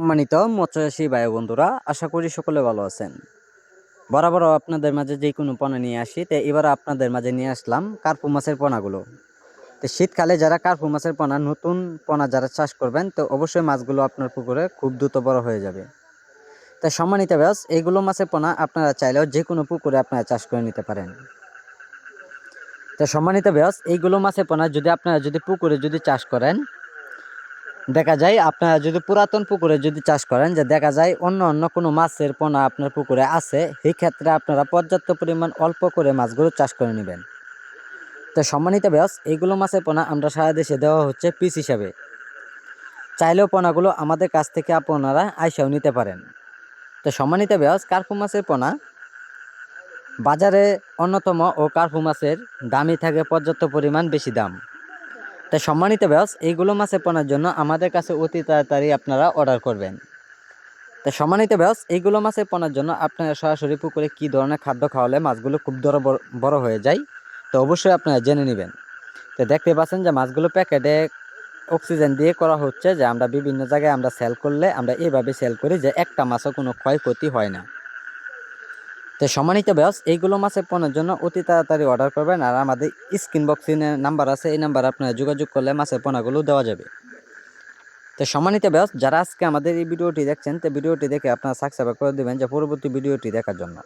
সম্মানিত মৎস্যচাষী ভাই বন্ধুরা, আশা করি সকলে ভালো আছেন। বরাবর আপনাদের মাঝে যে কোনো পণা নিয়ে আসি, তো এবার আপনাদের মাঝে নিয়ে আসলাম কার্পু মাছের পোনাগুলো তো শীতকালে যারা কার্পু মাছের পোনা নতুন পোনা যারা চাষ করবেন, তো অবশ্যই মাছগুলো আপনার পুকুরে খুব দ্রুত বড় হয়ে যাবে। তো সম্মানিত ব্যাস এইগুলো মাছের পোনা আপনারা চাইলেও যে কোনো পুকুরে আপনারা চাষ করে নিতে পারেন। তো সম্মানিত ব্যাস এইগুলো মাছের পোনা যদি আপনারা যদি পুকুরে যদি চাষ করেন দেখা যায় আপনারা যদি পুরাতন পুকুরে যদি চাষ করেন, যে দেখা যায় অন্য অন্য কোনো মাছের পোনা আপনার পুকুরে আছে, সেই ক্ষেত্রে আপনারা পর্যাপ্ত পরিমাণ অল্প করে মাছগুলো চাষ করে নেবেন। তো সম্মানিত ব্যাস এইগুলো মাছের পোনা আমরা সারা দেশে দেওয়া হচ্ছে পিস হিসাবে। চাইলেও পোনাগুলো আমাদের কাছ থেকে আপনারা আইসাও নিতে পারেন। তো সম্মানিত ব্যাস কার্পু মাছের পোনা বাজারে অন্যতম ও কার্পু মাছের দামই থাকে পর্যাপ্ত পরিমাণ বেশি দাম। তাই সম্মানিত ব্যাস এইগুলো মাছে পোনার জন্য আমাদের কাছে অতি তাড়াতাড়ি আপনারা অর্ডার করবেন। তাই সম্মানিত ব্যাস এইগুলো মাছে পোনার জন্য আপনারা সরাসরি পুকুরে কী ধরনের খাদ্য খাওয়ালে মাছগুলো খুব বড়- বড় হয়ে যায়, তো অবশ্যই আপনারা জেনে নেবেন। তো দেখতে পাচ্ছেন যে মাছগুলো প্যাকেটে অক্সিজেন দিয়ে করা হচ্ছে যে আমরা বিভিন্ন জায়গায় আমরা সেল করলে আমরা এইভাবে সেল করি যে একটা মাছও কোনো ক্ষয়ক্ষতি হয় না। তো সম্মানিত ব্যাস এইগুলো মাছের পণ্যের জন্য অতি তাড়াতাড়ি অর্ডার করবেন আর আমাদের স্ক্রিন বক্সিং নাম্বার আছে, এই নাম্বারে আপনারা যোগাযোগ করলে মাছের পণ্যগুলো দেওয়া যাবে। তো সম্মানিত ব্যাস যারা আজকে আমাদের এই ভিডিওটি দেখছেন, তো ভিডিওটি দেখে আপনারা সাবস্ক্রাইব করে দেবেন যে পরবর্তী ভিডিওটি দেখার জন্য।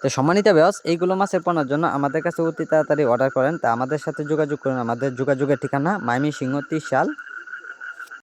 তো সম্মানিত ব্যাস এইগুলো মাছের পোনার জন্য আমাদের কাছে অতি তাড়াতাড়ি অর্ডার করেন। তা আমাদের সাথে যোগাযোগ করেন। আমাদের যোগাযোগের ঠিকানা মাইমি সিংহ ত্রিশাল